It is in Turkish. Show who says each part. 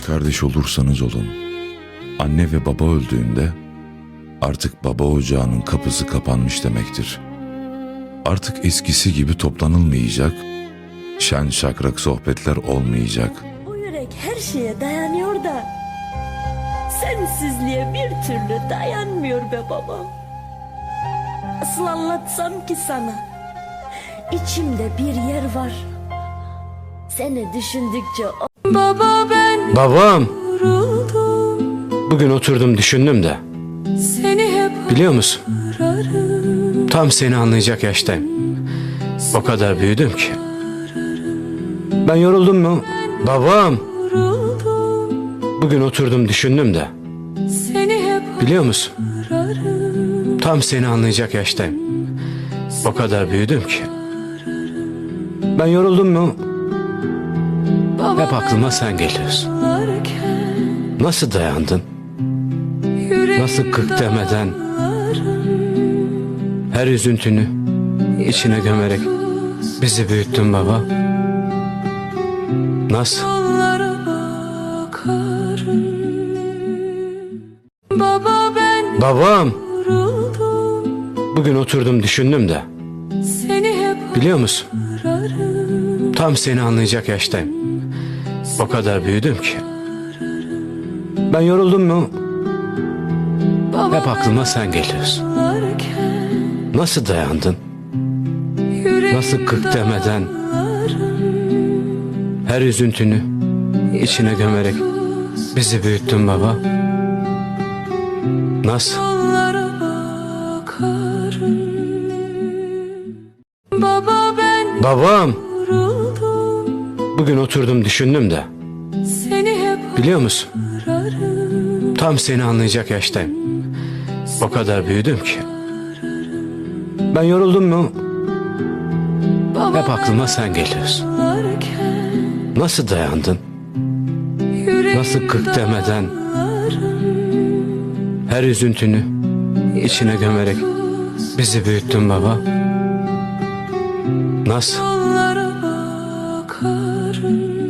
Speaker 1: kardeş olursanız olun, anne ve baba öldüğünde artık baba ocağının kapısı kapanmış demektir. Artık eskisi gibi toplanılmayacak, şen şakrak sohbetler olmayacak.
Speaker 2: O yürek her şeye dayanıyor da sensizliğe bir türlü dayanmıyor be babam. Nasıl anlatsam ki sana? İçimde bir yer var. Seni düşündükçe
Speaker 3: Baba ben
Speaker 4: Babam,
Speaker 3: vuruldum
Speaker 4: bugün oturdum düşündüm de.
Speaker 3: Seni hep
Speaker 4: Biliyor musun?
Speaker 3: ararım
Speaker 4: Tam seni anlayacak yaştayım. O kadar büyüdüm ki. Ben yoruldum mu? Babam,
Speaker 3: vuruldum
Speaker 4: bugün oturdum düşündüm de.
Speaker 3: Seni hep
Speaker 4: Biliyor musun?
Speaker 3: ararım
Speaker 4: Tam seni anlayacak yaştayım. O kadar büyüdüm ki. Ben yoruldum mu? Hep aklıma sen geliyorsun. Nasıl dayandın? Nasıl kık demeden her üzüntünü içine gömerek bizi büyüttün baba. Nasıl?
Speaker 3: Baba ben
Speaker 4: Babam, bugün oturdum düşündüm de. Biliyor musun? Tam seni anlayacak yaştayım. O kadar büyüdüm ki. Ben yoruldum mu? Hep aklıma sen geliyorsun. Nasıl dayandın? Nasıl kık demeden her üzüntünü içine gömerek bizi büyüttün baba. Nasıl?
Speaker 3: Baba ben
Speaker 4: Babam,
Speaker 3: vuruldum
Speaker 4: bugün oturdum düşündüm de. Biliyor musun? Tam seni anlayacak yaştayım. O kadar büyüdüm ki. Ben yoruldum mu? Hep aklıma sen geliyorsun. Nasıl dayandın? Nasıl kık demeden her üzüntünü içine gömerek bizi büyüttün baba. Nasıl?
Speaker 3: 的